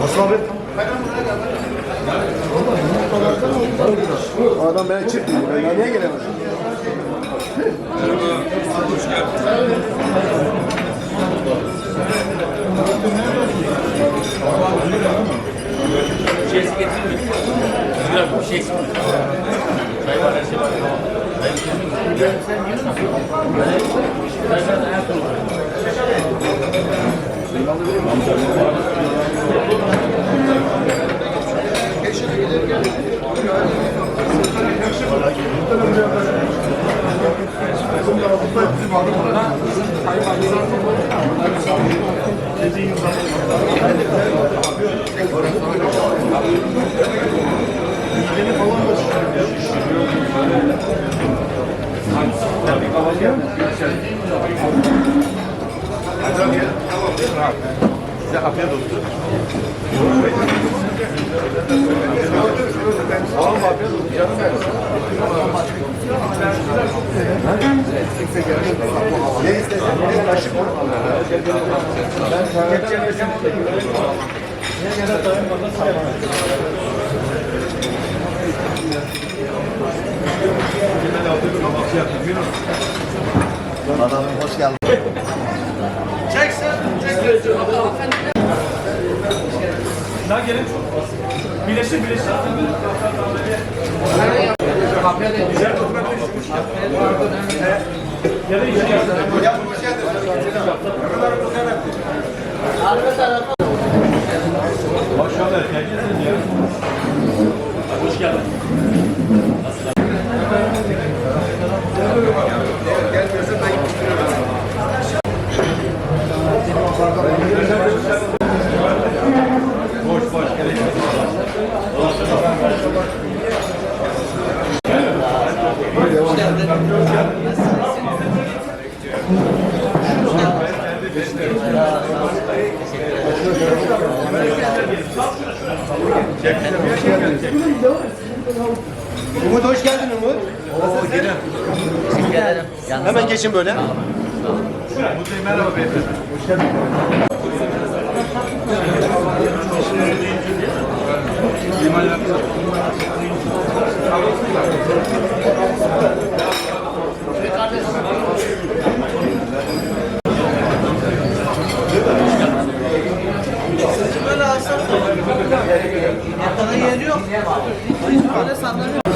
Nasıl abi? Adam beni çekti. Ben niye gelemez? Şeysi getirmiyor. Güzel bir şey eksik. Çay var, her şey var. Çay getirmiyor. Sen yiyorsun. Ben zaten her türlü. Size afiyet olsun. Sağ olun afiyet olsun. Canım benim. Ne istesen bir kaşık ol. Adamım hoş geldin. Daha gelin. Birleşin birleşin. Ya da Maşallah erkeksiniz ya. Hoş geldin. Boş boş gerek yok. Umut hoş geldin Umut. Oo, gelin. Hemen geçin böyle. Merhaba beyefendi. Yakada yer yok. Böyle sallanıyor.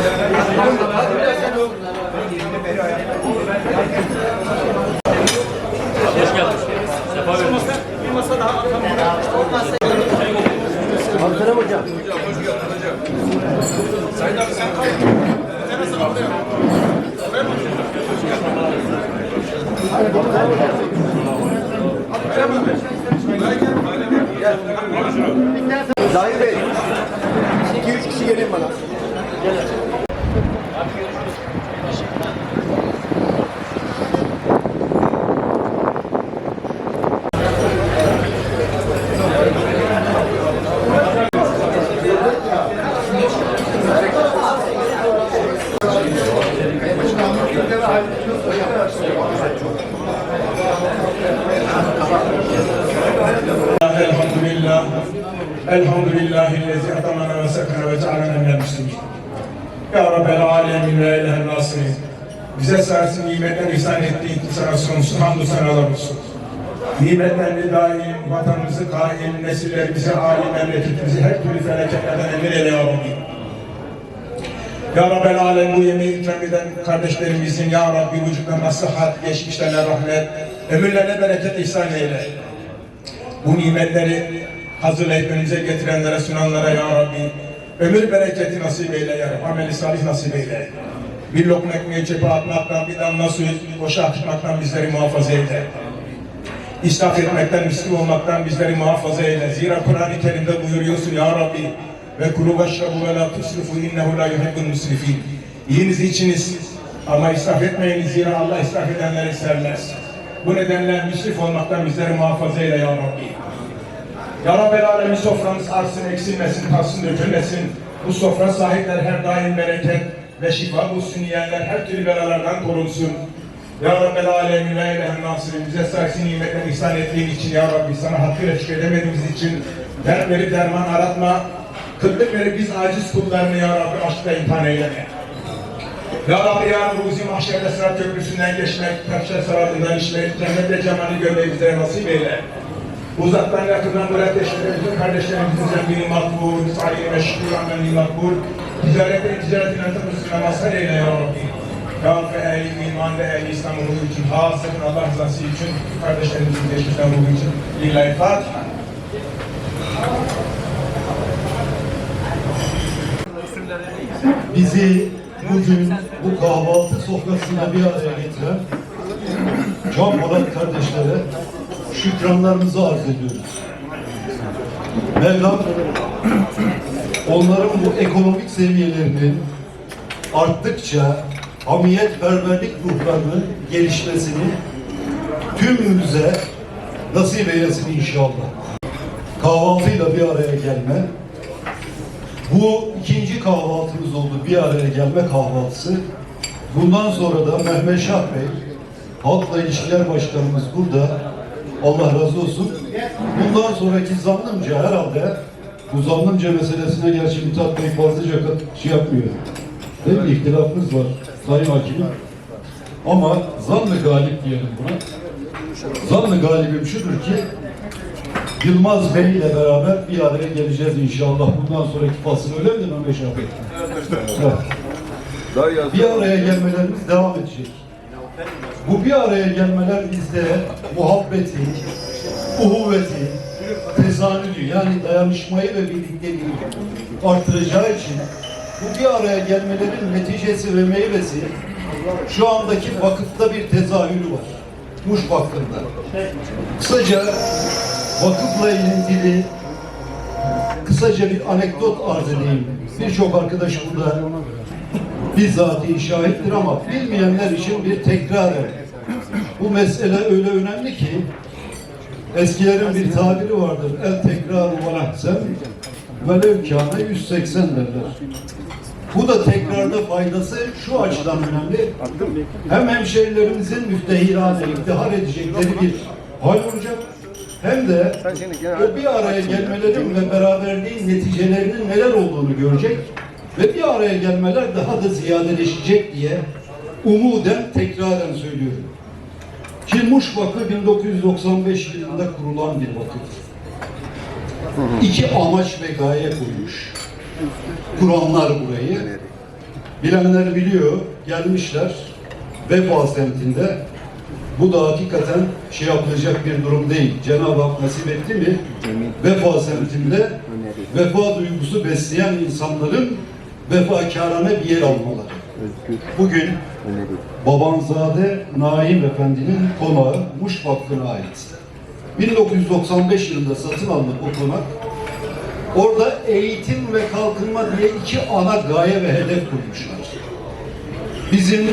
Zahir Bey. İhsan ettiğin sana sonsuz hamdü senalar olsun. Nimetlerini daim, vatanımızı kaim, nesillerimizi, âli memleketimizi her türlü felaketlerden emir eyle ya Rabbi. Ya Rabbel Alem bu yemeği ikram kardeşlerimizin Ya Rabbi vücutlarına sıhhat, geçmişlerine rahmet, ömürlerine bereket ihsan eyle. Bu nimetleri hazırlayıp önümüze getirenlere, sunanlara Ya Rabbi ömür bereketi nasip eyle Ya Rabbi, ameli salih nasip eyle. Bir lokma ekmeği çöpe atmaktan, bir damla suyu boşa akıtmaktan bizleri muhafaza eyle. İsraf etmekten, miskin olmaktan bizleri muhafaza eyle. Zira Kur'an-ı Kerim'de buyuruyorsun Ya Rabbi ve kulu veşrabu ve la tusrifu innehu la yuhibbul musrifin. Yiyiniz içiniz ama israf etmeyiniz zira Allah israf edenleri sevmez. Bu nedenle müsrif olmaktan bizleri muhafaza eyle Ya Rabbi. Ya Rabbel Alemin soframız artsın, eksilmesin, tatsın, dökülmesin. Bu sofra sahipleri her daim bereket ve şifa bulsun yiyenler her türlü belalardan korunsun. Ya Rabbel Alemin ve Elehen Nasirin bize sayesinde nimetler ihsan ettiğin için Ya Rabbi sana hakkıyla şükredemediğimiz için dert verip derman aratma. Kıtlık verip biz aciz kullarını Ya Rabbi aşkla imtihan eyleme. Ya Rabbi ya Ruzi mahşerde sırat köprüsünden geçmek, kafşer sıratından işmek, cennette cemali görmeyi bizlere nasip eyle. Uzaktan yakından buraya teşvik bütün kardeşlerimizin zembini makbul, sahili meşgul, ameli makbul, ticarette ticaretine tıpkısına mazhar eyle ya Rabbi. Ya Rabbi ehli iman ve ehli İslam ruhu için, hasretin Allah rızası için, kardeşlerimizin geçmişten ruhu için. Lillahi Fatiha. bizi bugün bu kahvaltı sofrasında bir araya getiren Can Polat kardeşlere şükranlarımızı arz ediyoruz. Mevlam onların bu ekonomik seviyelerinin arttıkça hamiyetperverlik ruhlarının gelişmesini tümümüze nasip eylesin inşallah. Kahvaltıyla bir araya gelme, bu ikinci kahvaltımız oldu. Bir araya gelme kahvaltısı. Bundan sonra da Mehmet Şah Bey, Halkla İlişkiler Başkanımız burada. Allah razı olsun. Bundan sonraki zannımca herhalde bu zannımca meselesine gerçi Mithat Bey fazlaca şey yapmıyor. Değil mi? İhtilafımız var Sayın Hakimim. Ama zannı galip diyelim buna. Zannı galibim şudur ki Yılmaz Bey ile beraber bir araya geleceğiz inşallah. Bundan sonraki fasıl öyle mi Mehmet Bey? Evet. Bir araya gelmelerimiz devam edecek. Bu bir araya gelmeler bizde muhabbeti, uhuvveti, tezahürü yani dayanışmayı ve birlikteliği artıracağı için bu bir araya gelmelerin neticesi ve meyvesi şu andaki vakıfta bir tezahürü var. Muş Vakfı'nda. Kısaca vakıfla ilgili kısaca bir anekdot arz edeyim. Birçok arkadaş burada bizzati şahittir ama bilmeyenler için bir tekrar. Bu mesele öyle önemli ki eskilerin bir tabiri vardır. El tekrar ve ahsen velev kâne 180 derler. Bu da tekrarda faydası şu açıdan önemli. Hem hemşehrilerimizin müftehirane, iftihar edecekleri bir hal olacak. Hem de o bir araya gelmelerin ve beraberliğin neticelerinin neler olduğunu görecek ve bir araya gelmeler daha da ziyadeleşecek diye umuden tekraren söylüyorum. Ki Muş Vakfı 1995 yılında kurulan bir vakıf. İki amaç ve gaye koymuş. Kuranlar burayı. Bilenler biliyor, gelmişler Vefa semtinde. Bu da hakikaten şey yapılacak bir durum değil. Cenab-ı Hak nasip etti mi? Vefa semtinde vefa duygusu besleyen insanların vefakârane bir yer almaları. Bugün Babanzade Naim Efendi'nin konağı Muş Vakfı'na ait. 1995 yılında satın alınıp o konak Orada eğitim ve kalkınma diye iki ana gaye ve hedef koymuşlar. Bizim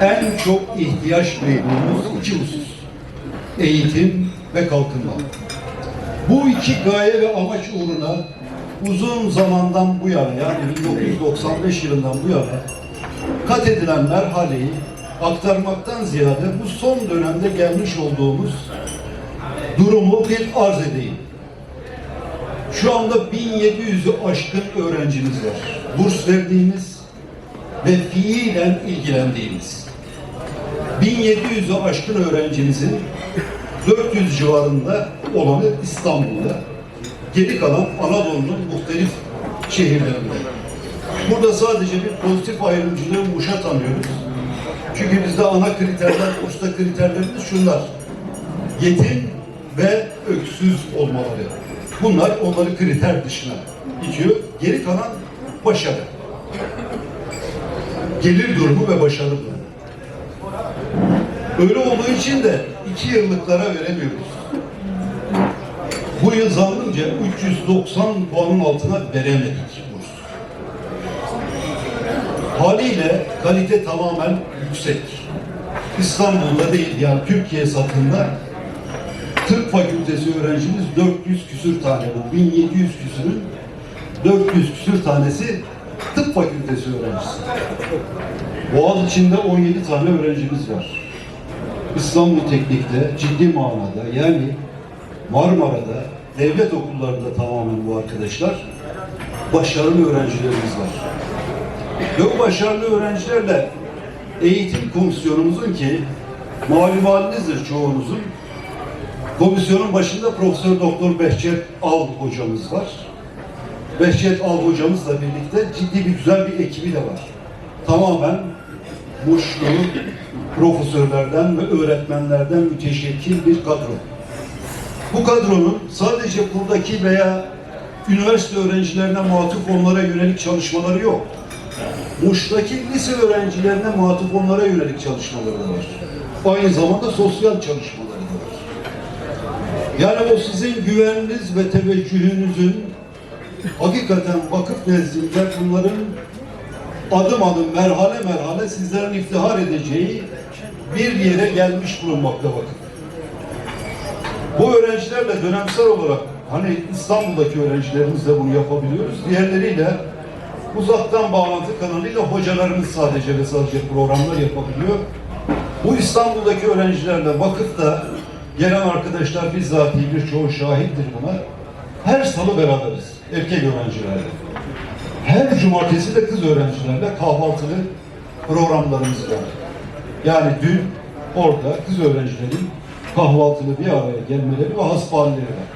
en çok ihtiyaç duyduğumuz iki husus. Eğitim ve kalkınma. Bu iki gaye ve amaç uğruna uzun zamandan bu yana yani 1995 yılından bu yana kat edilen merhaleyi aktarmaktan ziyade bu son dönemde gelmiş olduğumuz durumu bir arz edeyim. Şu anda 1700'ü aşkın öğrencimiz var. Burs verdiğimiz ve fiilen ilgilendiğimiz. 1700'ü aşkın öğrencimizin 400 civarında olanı İstanbul'da. Geri kalan Anadolu'nun muhtelif şehirlerinde. Burada sadece bir pozitif ayrımcılığı Muş'a tanıyoruz. Çünkü bizde ana kriterler, usta kriterlerimiz şunlar. Yetim ve öksüz olmaları. Bunlar onları kriter dışına itiyor. Geri kalan başarı. Gelir durumu ve başarı durumu. Öyle olduğu için de iki yıllıklara veremiyoruz. Bu yıl zannımca 390 puanın altına veremedik. Haliyle kalite tamamen yüksek. İstanbul'da değil yani Türkiye satında Tıp fakültesi öğrencimiz 400 küsür tane bu. 1700 küsürün 400 küsür tanesi tıp fakültesi öğrencisi. Boğaz içinde 17 tane öğrencimiz var. İstanbul Teknik'te ciddi manada yani Marmara'da devlet okullarında tamamen bu arkadaşlar başarılı öğrencilerimiz var. Bu başarılı öğrencilerle eğitim komisyonumuzun ki malum halinizdir çoğunuzun komisyonun başında Profesör Doktor Behçet Al hocamız var. Behçet Al hocamızla birlikte ciddi bir güzel bir ekibi de var. Tamamen Muşlu profesörlerden ve öğretmenlerden müteşekkil bir kadro. Bu kadronun sadece buradaki veya üniversite öğrencilerine muhatap onlara yönelik çalışmaları yok. Muş'taki lise öğrencilerine muhatap onlara yönelik çalışmaları da var. Aynı zamanda sosyal çalışmaları da var. Yani o sizin güveniniz ve teveccühünüzün hakikaten vakıf nezdinde bunların adım adım, merhale merhale sizlerin iftihar edeceği bir yere gelmiş bulunmakta vakıf. Bu öğrencilerle dönemsel olarak hani İstanbul'daki öğrencilerimizle bunu yapabiliyoruz. Diğerleriyle uzaktan bağlantı kanalıyla hocalarımız sadece ve sadece programlar yapabiliyor. Bu İstanbul'daki öğrencilerle vakıfta gelen arkadaşlar bizzat birçoğu şahittir buna. Her salı beraberiz erkek öğrencilerle. Her cumartesi de kız öğrencilerle kahvaltılı programlarımız var. Yani dün orada kız öğrencilerin kahvaltılı bir araya gelmeleri ve hasbihalileri var.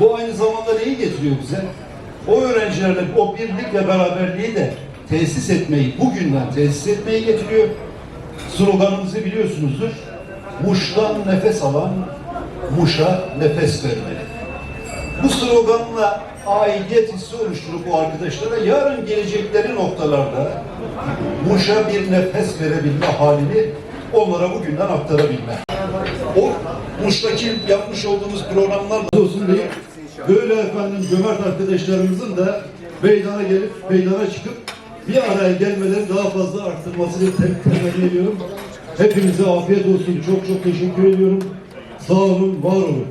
Bu aynı zamanda neyi getiriyor bize? O öğrencilerle o birlik ve beraberliği de tesis etmeyi, bugünden tesis etmeyi getiriyor. Sloganımızı biliyorsunuzdur. Muş'tan nefes alan, Muş'a nefes vermeli. Bu sloganla aidiyet hissi oluşturup bu arkadaşlara yarın gelecekleri noktalarda Muş'a bir nefes verebilme halini onlara bugünden aktarabilme. O Muş'taki yapmış olduğumuz programlarla olsun diye böyle efendim cömert arkadaşlarımızın da meydana gelip meydana çıkıp bir araya gelmeleri daha fazla arttırmasını te- temenni ediyorum. Hepinize afiyet olsun. Çok çok teşekkür ediyorum. Sağ olun, var olun.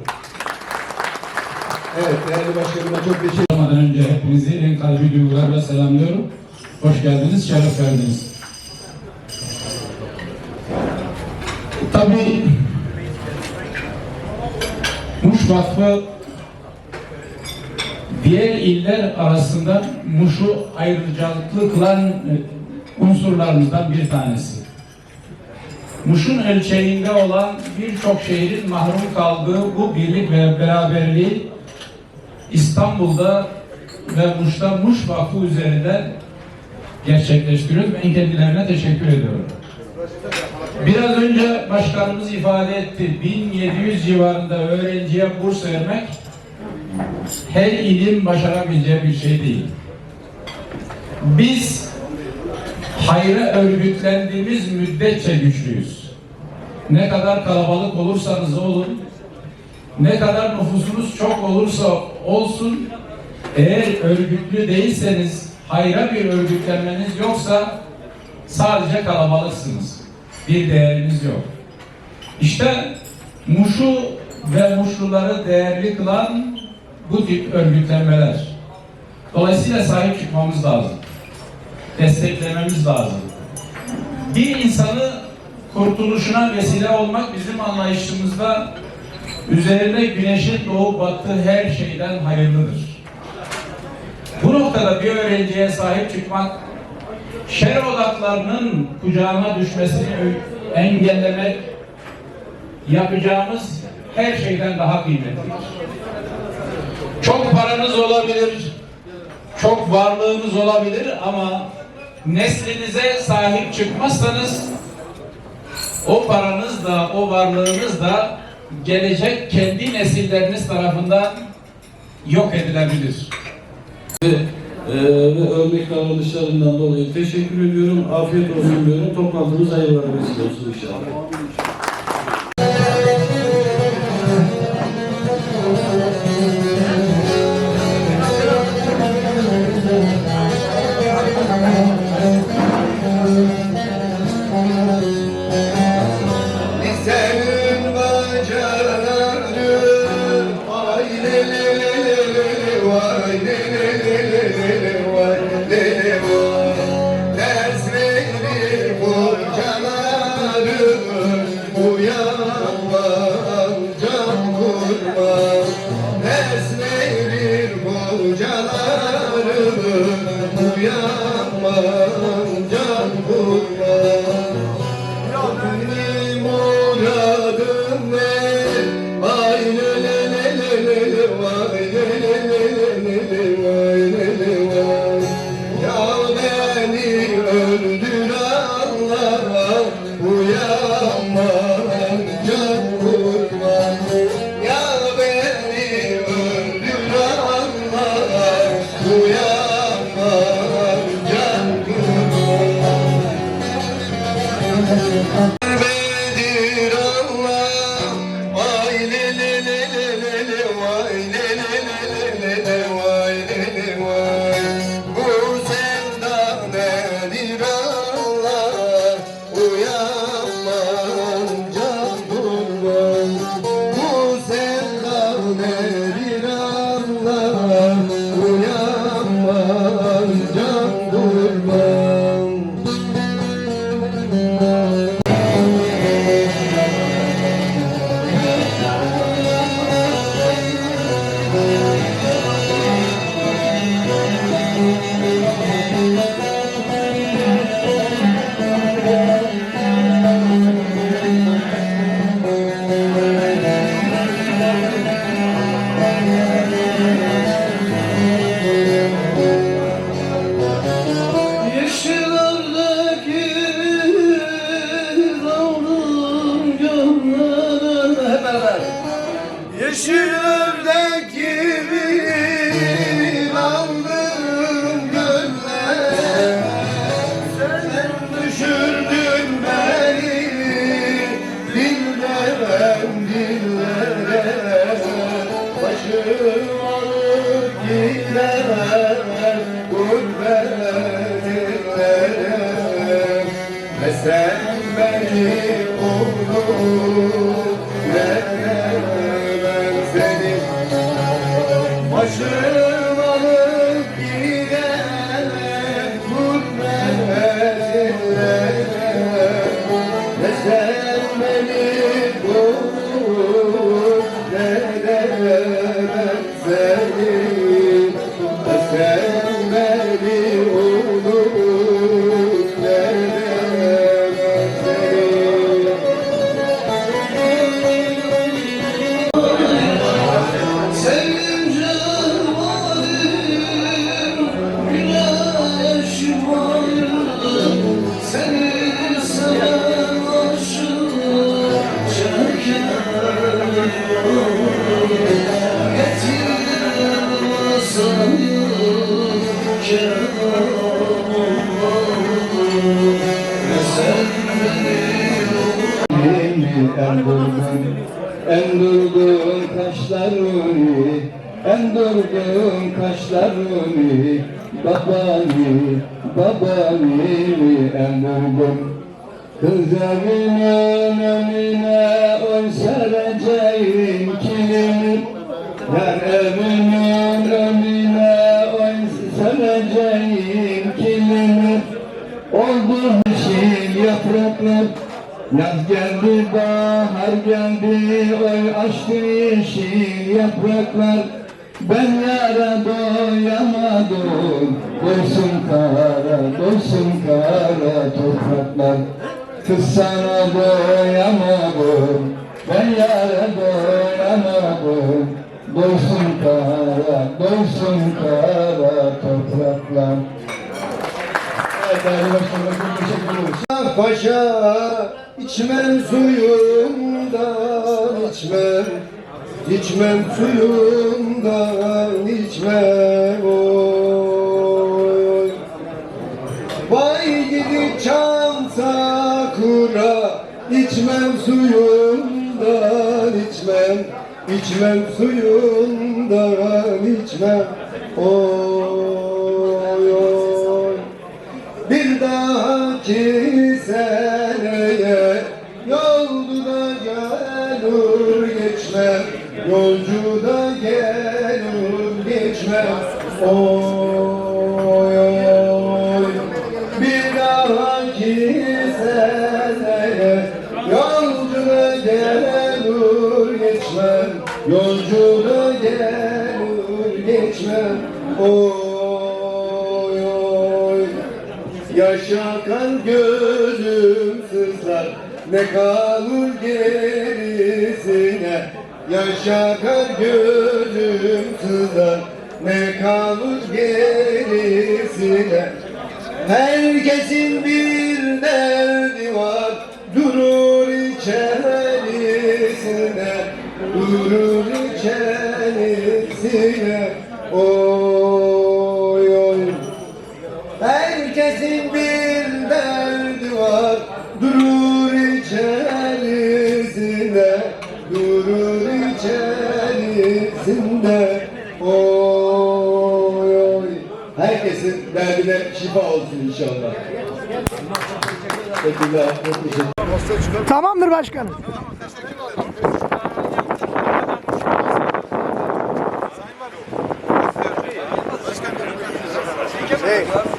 Evet, değerli başkanıma çok teşekkür Olmadan önce hepinizi en kalbi duygularla selamlıyorum. Hoş geldiniz, şeref verdiniz. Tabii Muş Vakfı diğer iller arasında Muş'u ayrıcalıklı kılan e, unsurlarımızdan bir tanesi. Muş'un ölçeğinde olan birçok şehrin mahrum kaldığı bu birlik ve beraberliği İstanbul'da ve Muş'ta Muş Vakfı üzerinden gerçekleştiriyoruz. Ben kendilerine teşekkür ediyorum. Biraz önce başkanımız ifade etti. 1700 civarında öğrenciye burs vermek her ilin başarabileceği bir şey değil. Biz hayra örgütlendiğimiz müddetçe güçlüyüz. Ne kadar kalabalık olursanız olun, ne kadar nüfusunuz çok olursa olsun, eğer örgütlü değilseniz, hayra bir örgütlenmeniz yoksa sadece kalabalıksınız. Bir değeriniz yok. İşte Muş'u ve Muşluları değerli kılan bu tip örgütlenmeler. Dolayısıyla sahip çıkmamız lazım. Desteklememiz lazım. Bir insanı kurtuluşuna vesile olmak bizim anlayışımızda üzerinde güneşin doğup battığı her şeyden hayırlıdır. Bu noktada bir öğrenciye sahip çıkmak şer odaklarının kucağına düşmesini engellemek yapacağımız her şeyden daha kıymetlidir. Paranız olabilir, çok varlığınız olabilir ama neslinize sahip çıkmazsanız o paranız da o varlığınız da gelecek kendi nesilleriniz tarafından yok edilebilir. Ve örnek davranışlarından dolayı teşekkür ediyorum. Afiyet olsun diyorum. Toplantımız hayırlara vesile olsun inşallah. Düşürür de Kırdım kaşlarını Babani, babani emrdim Kızların önüne oy sereceğim kilimi Yar evimin önüne oy sereceğim kilimi Oldu hışim yapraklar Yaz geldi bahar geldi oy açtı yeşil yapraklar. Ben yara doyamadım. Dolsun kara, dolsun kara topraklar. Kız sana doyamadım. Ben yara doyamadım. Dolsun kara, dolsun kara topraklar. Evet değerli başkanım, teşekkür ederim. Paşa içmem suyumdan içmem İçmem suyundan içmem oy. Vay gidi çanta kura İçmem suyundan içmem. İçmem suyundan içmem oy. Yaşa kan gözüm sızlar Ne kalır gerisine. Yaşa kan gözüm sızlar Ne kalır gerisine. Herkesin bir derdi var Durur içerisine Durur içerisine. Oh içerisinde Oy oy Herkesin derdine şifa olsun inşallah. Teşekkürler. Çok teşekkür Tamamdır başkanım. Başkan.